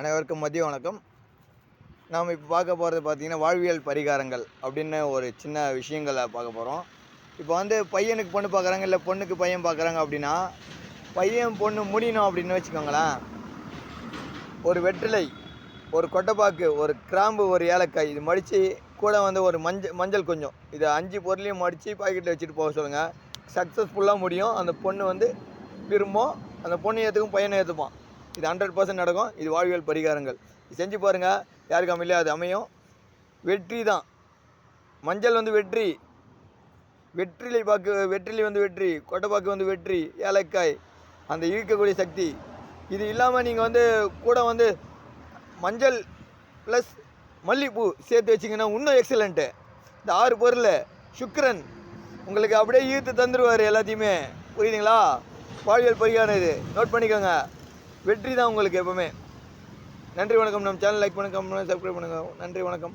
அனைவருக்கும் மதிய வணக்கம். நாம் இப்போ பார்க்க போகிறது பார்த்திங்கன்னா வாழ்வியல் பரிகாரங்கள் அப்படின்னு ஒரு சின்ன விஷயங்களை பார்க்க போகிறோம் இப்போ வந்து பையனுக்கு பொண்ணு பார்க்குறாங்க இல்லை பொண்ணுக்கு பையன் பார்க்குறாங்க அப்படின்னா பையன் பொண்ணு முடியணும் அப்படின்னு வச்சுக்கோங்களேன். ஒரு வெற்றிலை ஒரு கொட்டைப்பாக்கு ஒரு கிராம்பு ஒரு ஏலக்காய் இது மடித்து கூட வந்து ஒரு மஞ்சள் மஞ்சள் கொஞ்சம். இதை அஞ்சு பொருளையும் மடித்து பாக்கெட்டில் வச்சுட்டு போக சொல்லுங்கள் சக்ஸஸ்ஃபுல்லாக முடியும். அந்த பொண்ணு வந்து விரும்பும். அந்த பொண்ணு ஏற்றுக்கும் பையனை ஏற்றுப்பான் இது ஹண்ட்ரட் பர்சன்ட் நடக்கும். இது வாழ்வியல் பரிகாரங்கள். இது செஞ்சு பாருங்கள் யாருக்கு அமையலையோ அது அமையும். வெற்றி தான். மஞ்சள் வந்து வெற்றி. வெற்றிலை பாக்கு வெற்றிலை வந்து வெற்றி. கொட்டைப்பாக்கு வந்து வெற்றி. ஏலக்காய். அந்த ஈர்க்கக்கூடிய சக்தி. இது இல்லாமல் நீங்கள் வந்து கூட வந்து மஞ்சள் ப்ளஸ் மல்லிகைப்பூ சேர்த்து வச்சிங்கன்னா இன்னும் எக்ஸலண்ட்டு இந்த ஆறு பொருள் சுக்கரன் உங்களுக்கு அப்படியே ஈர்த்து தந்துடுவார் எல்லாத்தையுமே. புரியுதுங்களா? வாழ்வியல் பரிகாரம் இது. நோட் பண்ணிக்கோங்க. வெற்றி தான் உங்களுக்கு எப்பவுமே. நன்றி வணக்கம். நம்ம சேனல் லைக் பண்ணுங்க சப்ஸ்கிரைப் பண்ணுங்க. நன்றி வணக்கம்.